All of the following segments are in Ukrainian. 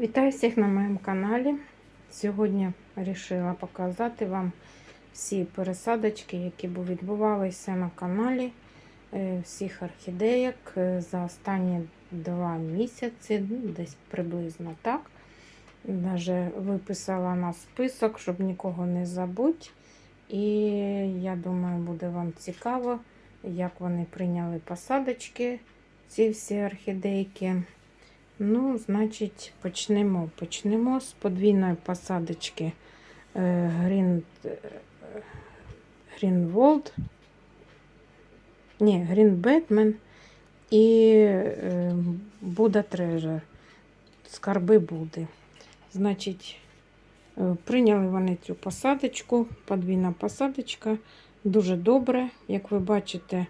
Вітаю всіх на моєму каналі. Сьогодні вирішила показати вам всі пересадочки, які відбувалися на каналі е, всіх орхідеїк е, за останні два місяці, ну, десь приблизно так. Даже виписала на список, щоб нікого не забути. І я думаю, буде вам цікаво, як вони прийняли посадочки, ці всі орхідейки. Ну, значить, почнемо. Почнемо з подвійної посадочки е, Green, е, ні, Green Batman і е, Buddha Treasure. Скарби Буди. Значить, прийняли вони цю посадочку, подвійна посадочка. Дуже добре. Як ви бачите,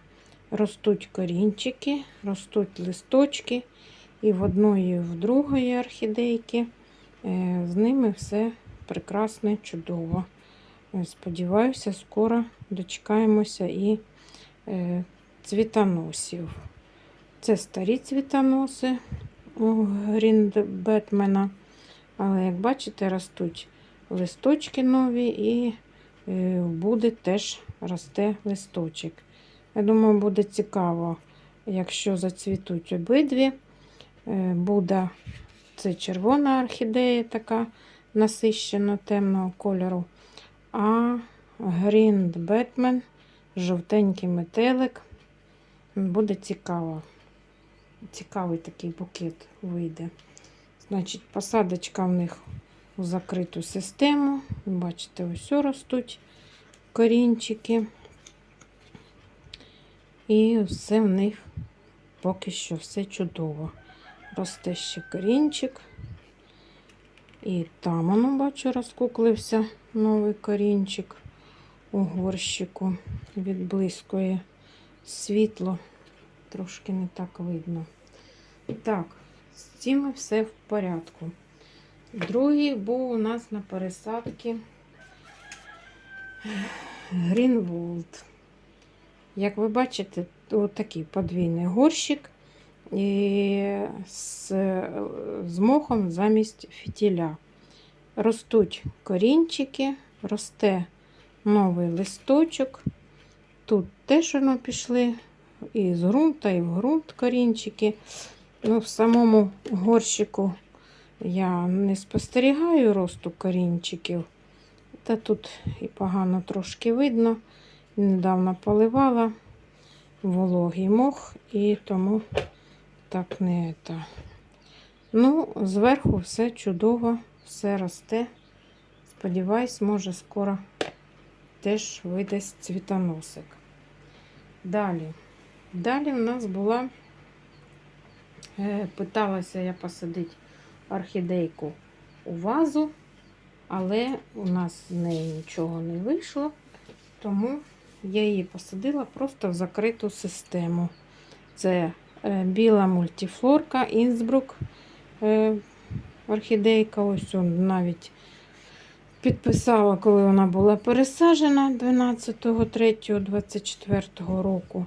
ростуть корінчики, ростуть листочки. І в одної, і в другої орхідейки е, з ними все прекрасно, чудово. Е, Сподіваюся, скоро дочекаємося і е, цвітоносів. Це старі цвітоноси у Гріндбетмена. Але, як бачите, ростуть листочки нові і буде теж росте листочок. Я думаю, буде цікаво, якщо зацвітуть обидві. Буде це червона орхідея, така насищено темного кольору. А Грінд Бетмен, жовтенький метелик. Буде цікаво. Цікавий такий букет вийде. Значить, посадочка в них у закриту систему. Бачите, ось ростуть корінчики. І все в них поки що все чудово. Росте ще корінчик. І там, воно, бачу, розкуклився новий корінчик у горщику. Відблискує світло, трошки не так видно. Так, з цим все в порядку. Другий був у нас на пересадці Грінволд. Як ви бачите, отакий подвійний горщик і з, з мохом замість фітіля. Ростуть корінчики, росте новий листочок. Тут теж воно пішли і з ґрунта, і в ґрунт корінчики. Ну, В самому горщику я не спостерігаю росту корінчиків. Та тут і погано трошки видно. Недавно поливала вологий мох, і тому так не це. Ну, зверху все чудово, все росте. Сподіваюсь, може, скоро теж видасть цвітоносик. Далі. Далі в нас була, е, питалася я посадити орхідейку у вазу, але у нас з неї нічого не вийшло, тому я її посадила просто в закриту систему. Це біла мультифлорка, Інсбрук е, орхідейка. Ось он навіть підписала, коли вона була пересаджена 12.03.24 року.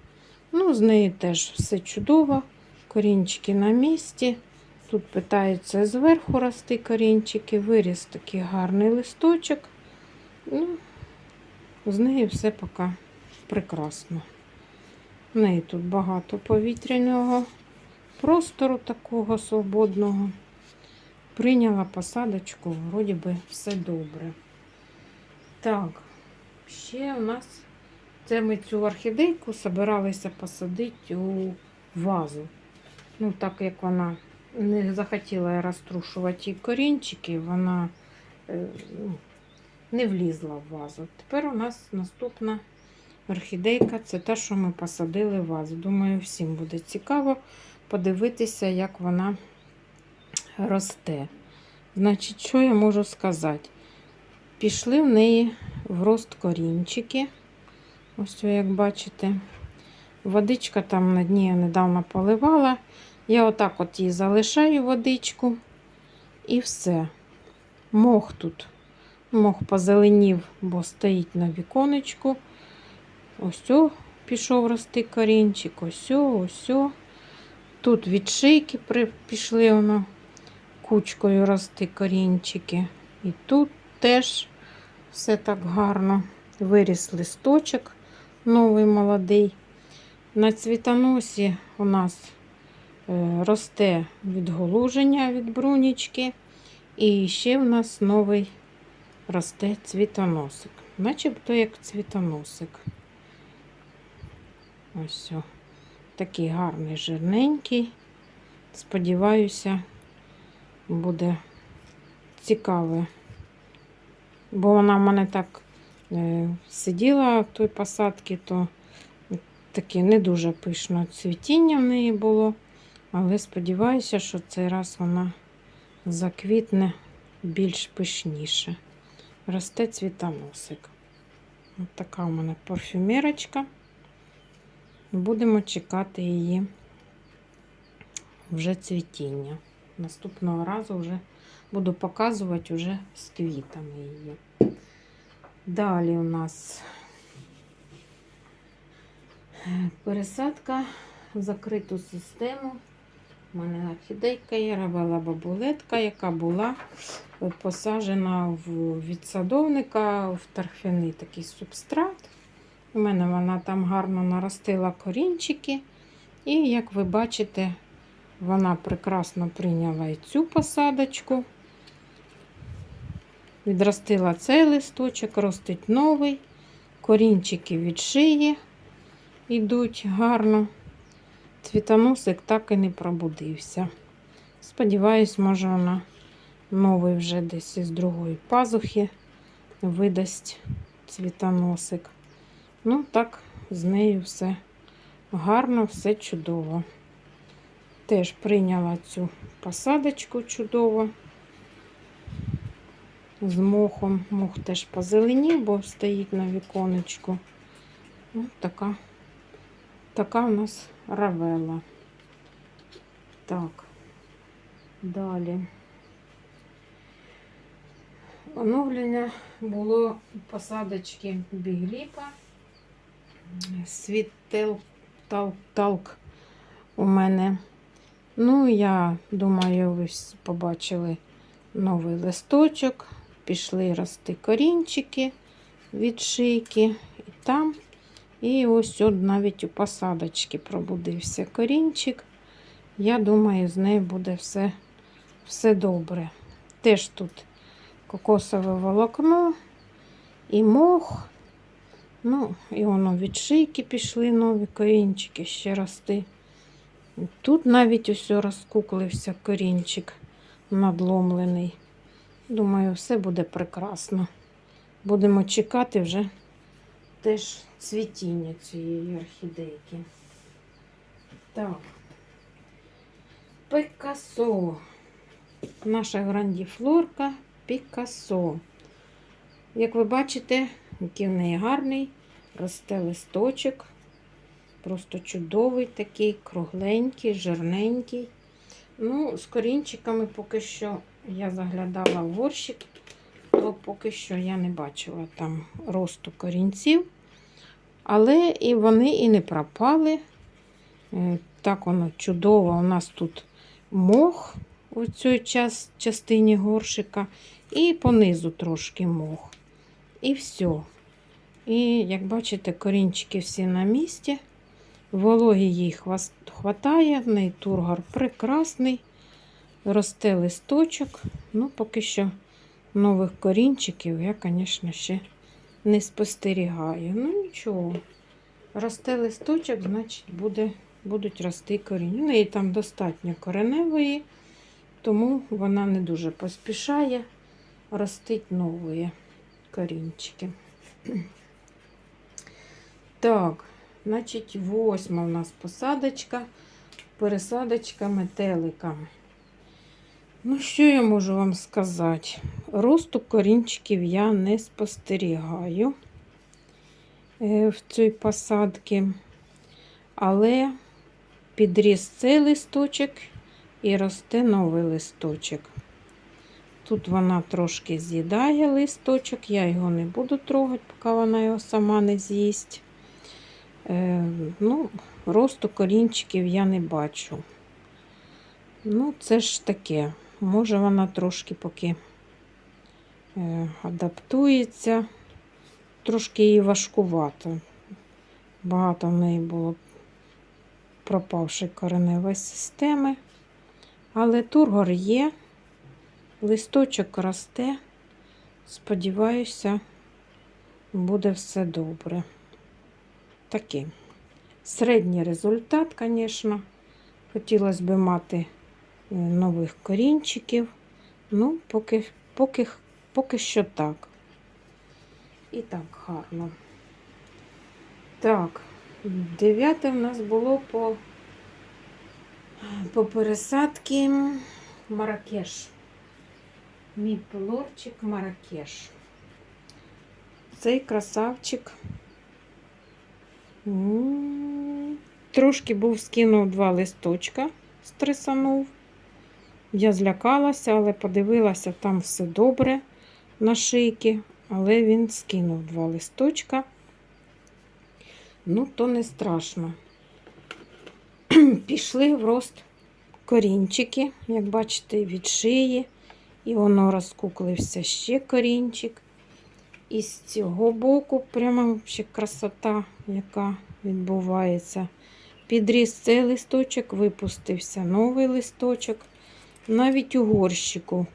Ну, З неї теж все чудово. Корінчики на місці. Тут питаються зверху рости корінчики, виріс такий гарний листочок. Ну, З нею все поки прекрасно. В неї тут багато повітряного простору такого свободного. Прийняла посадочку, вроді би все добре. Так, ще у нас це ми цю орхідейку збиралися посадити у вазу. Ну, так як вона не захотіла розтрушувати корінчики, вона е, ну, не влізла в вазу. Тепер у нас наступна. Орхідейка це те, що ми посадили в вазу. Думаю, всім буде цікаво подивитися, як вона росте. Значить, що я можу сказати? Пішли в неї в рост корінчики. Ось, як бачите, водичка там на дні я недавно поливала. Я отак от її залишаю водичку і все. Мох тут. Мох позеленів, бо стоїть на віконечку. Ось пішов рости корінчик, ось, ось. Тут від шийки пішли воно кучкою рости корінчики. І тут теж все так гарно. Виріс листочок новий молодий. На цвітоносі у нас е, росте відголуження від брунічки. І ще в нас новий росте цвітоносик. Начебто як цвітоносик. Ось о. такий гарний, жирненький. Сподіваюся, буде цікаве. Бо вона в мене так е, сиділа в той посадці, то таке не дуже пишно цвітіння в неї було. Але сподіваюся, що цей раз вона заквітне більш пишніше. Росте цвітоносик. Ось така у мене парфюмерочка. Будемо чекати її вже цвітіння. Наступного разу вже буду показувати вже з квітами її. Далі у нас пересадка в закриту систему. У мене орхідейка є, равела бабулетка, яка була посаджена від садовника в торфяний такий субстрат. У мене вона там гарно наростила корінчики. І, як ви бачите, вона прекрасно прийняла і цю посадочку. Відростила цей листочок, ростить новий. Корінчики від шиї йдуть гарно. Цвітоносик так і не пробудився. Сподіваюсь, може, вона новий вже десь із другої пазухи видасть цвітоносик. Ну, так, з нею все гарно, все чудово. Теж прийняла цю посадочку чудово. З мохом. Мох теж позеленів, бо стоїть на віконечку. Ось така, така у нас равела. Так, далі. Оновлення було посадочки бігліпа. Світ талк у мене. Ну, я думаю, ви побачили новий листочок. Пішли рости корінчики від шийки і там. І ось от навіть у посадочці пробудився корінчик. Я думаю, з нею буде все, все добре. Теж тут кокосове волокно і мох. Ну, і воно від шийки пішли нові корінчики ще рости. Тут навіть ось розкуклився корінчик надломлений. Думаю, все буде прекрасно. Будемо чекати вже теж цвітіння цієї орхідейки. Так, Пикасо. Наша грандіфлорка Пікасо. Як ви бачите, який в неї гарний, росте листочок. Просто чудовий такий, кругленький, жирненький. Ну, з корінчиками поки що я заглядала в горщик, то поки що я не бачила там росту корінців. Але і вони і не пропали. Е, Так воно чудово. У нас тут мох у цій час, частині горшика, і понизу трошки мох. І все. І, як бачите, корінчики всі на місці. Вологі їй хватає, в неї тургор прекрасний. Росте листочок. Ну, поки що нових корінчиків я, звісно, ще не спостерігаю. Ну, нічого. Росте листочок, значить, буде, будуть рости коріння. У неї там достатньо кореневої, тому вона не дуже поспішає ростить нові корінчики. Так, значить, восьма у нас посадочка, пересадочка метелика. Ну, що я можу вам сказати? Росту корінчиків я не спостерігаю е, в цій посадці, але підріс цей листочок і росте новий листочок. Тут вона трошки з'їдає листочок, я його не буду трогати, поки вона його сама не з'їсть. Е, ну, Росту корінчиків я не бачу. Ну, це ж таке. може вона трошки поки е, адаптується, трошки їй важкувато. Багато в неї було пропавшої кореневої системи. Але тургор є, листочок росте. Сподіваюся, буде все добре. Такий середній результат, звісно. Хотілося б мати е, нових корінчиків. Ну, поки, поки, поки що так. І так, гарно. Так, дев'яте в нас було по, по пересадки Маракеш. Мій пилорчик Маракеш. Цей красавчик. Трошки був скинув два листочка, стресанув. Я злякалася, але подивилася, там все добре на шийки, але він скинув два листочка. Ну, то не страшно. Пішли в рост корінчики, як бачите, від шиї. І воно розкуклився ще корінчик. І з цього боку прямо ще красота, яка відбувається. Підріс цей листочок, випустився новий листочок. Навіть у горщику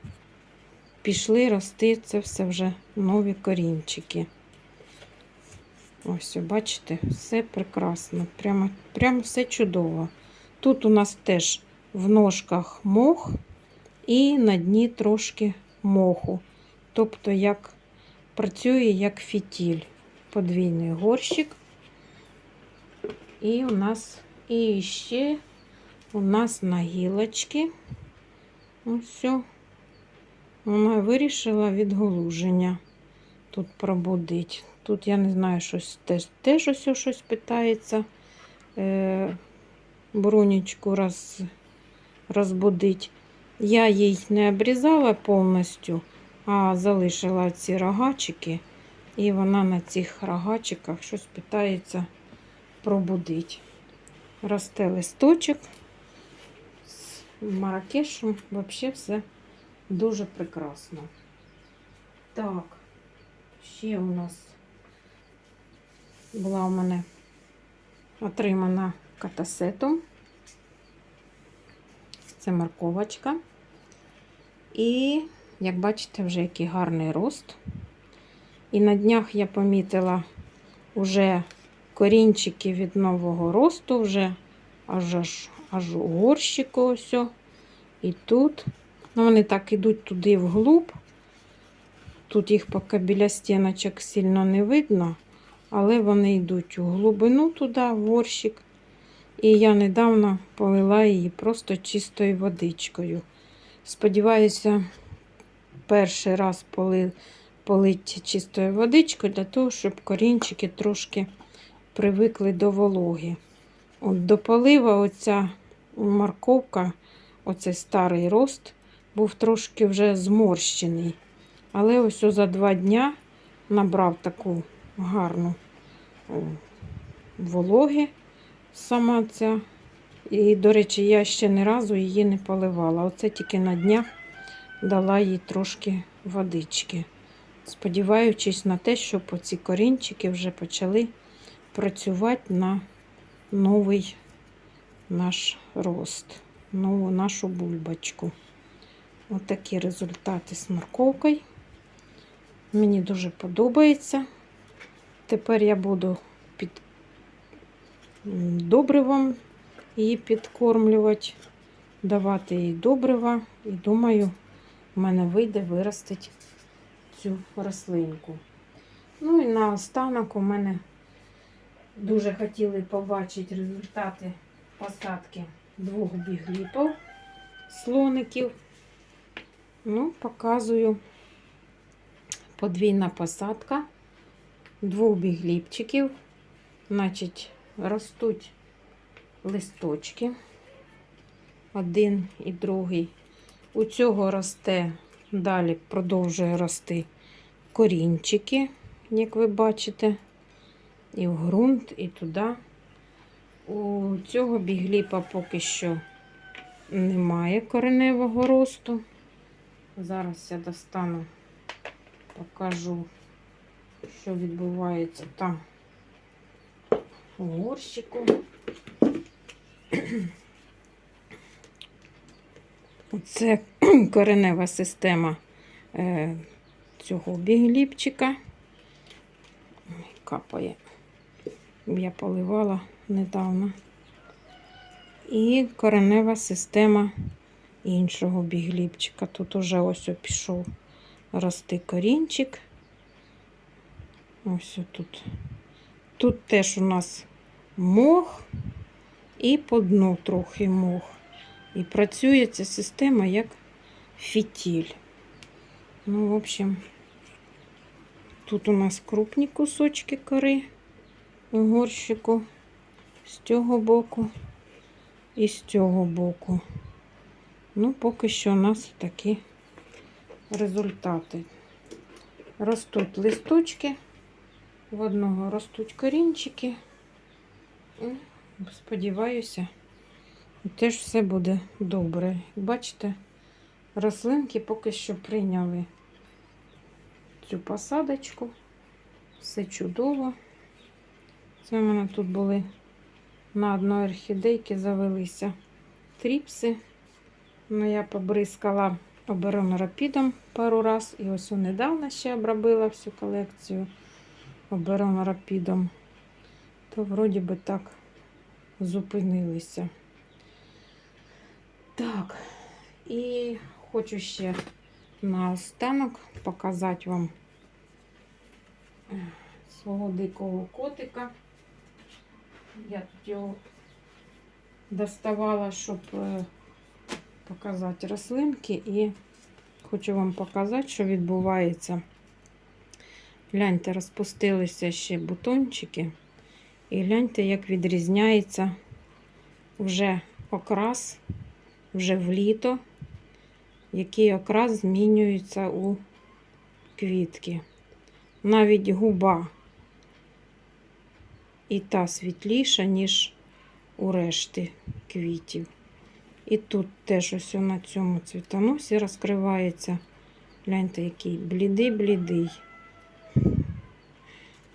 пішли рости, це все вже нові корінчики. Ось, бачите, все прекрасно, прямо, прямо все чудово. Тут у нас теж в ножках мох і на дні трошки моху. Тобто, як працює як фітіль. Подвійний горщик. І у нас і ще у нас на гілочки. Ось все. Вона вирішила відголуження тут пробудить. Тут я не знаю, щось теж, теж ось щось питається. Е, брунічку роз, розбудить. Я їй не обрізала повністю, а залишила ці рогачики, і вона на цих рогачиках щось питається пробудить. Росте листочок з маракешем, взагалі все дуже прекрасно. Так, ще у нас була у мене отримана катасетом. Це морковочка. І, як бачите, вже який гарний рост. І на днях я помітила вже корінчики від нового росту, вже аж аж, аж у горщику ось. І тут. Ну, вони так ідуть туди вглуб. Тут їх поки біля стіночок сильно не видно, але вони йдуть у глибину туди, в горщик. І я недавно полила її просто чистою водичкою. Сподіваюся, перший раз поли, полить чистою водичкою для того, щоб корінчики трошки привикли до вологи. От До полива оця морковка, оцей старий рост, був трошки вже зморщений. Але ось за два дня набрав таку гарну вологи сама ця. І, до речі, я ще ні разу її не поливала. Оце тільки на днях дала їй трошки водички. Сподіваючись на те, що ці корінчики вже почали працювати на новий наш рост, нову нашу бульбочку. Отакі От результати з морковкою. Мені дуже подобається. Тепер я буду під добривом її підкормлювати, давати їй добрива. І думаю, в мене вийде виростити цю рослинку. Ну і наостанок у мене дуже хотіли побачити результати посадки двох бігліпів, слоників. Ну, показую подвійна посадка двох бігліпчиків. Значить, ростуть листочки, один і другий. У цього росте, далі продовжує рости корінчики, як ви бачите, і в ґрунт, і туди. У цього бігліпа поки що немає кореневого росту. Зараз я достану, покажу, що відбувається там у горщику. Це коренева система е, цього бігліпчика. Капає. Я поливала недавно. І коренева система іншого бігліпчика. Тут уже ось пішов рости корінчик. Ось тут. Тут теж у нас мох і по дну трохи мох. І працює ця система як фітіль. Ну, в общем, тут у нас крупні кусочки кори у горщику з цього боку і з цього боку. Ну, поки що у нас такі результати. Ростуть листочки, в одного ростуть корінчики. Сподіваюся, теж все буде добре. Бачите, рослинки поки що прийняли цю посадочку. Все чудово. Це в мене тут були на одної орхідейки завелися тріпси. Ну, я побризкала оберонорапідом пару раз. І ось недавно ще обробила всю колекцію оберонорапідом. То вроді би так зупинилися. Так, і хочу ще наостанок показати вам е, свого дикого котика. Я тут його доставала, щоб е, показати рослинки, і хочу вам показати, що відбувається. Гляньте, розпустилися ще бутончики. І гляньте, як відрізняється вже окрас, вже в літо, який окрас змінюється у квітки. Навіть губа і та світліша, ніж у решті квітів. І тут теж ось на цьому цвітоносі розкривається. Гляньте, який блідий-блідий.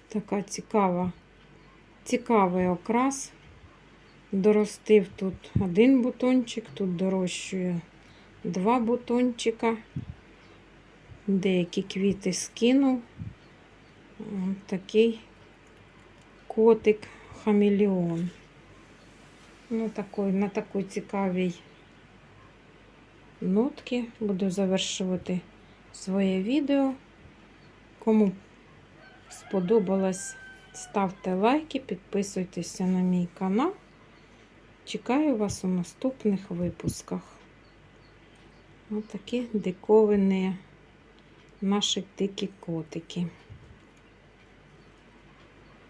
Така цікава, цікавий окрас. Доростив тут один бутончик, тут дорощує два бутончика. Деякі квіти скинув. Такий котик хамелеон. Ну, такой, на такій цікавій нотки буду завершувати своє відео. Кому сподобалось, ставте лайки, підписуйтеся на мій канал. Чекаю вас у наступних випусках. Ось такі диковини наші дикі котики.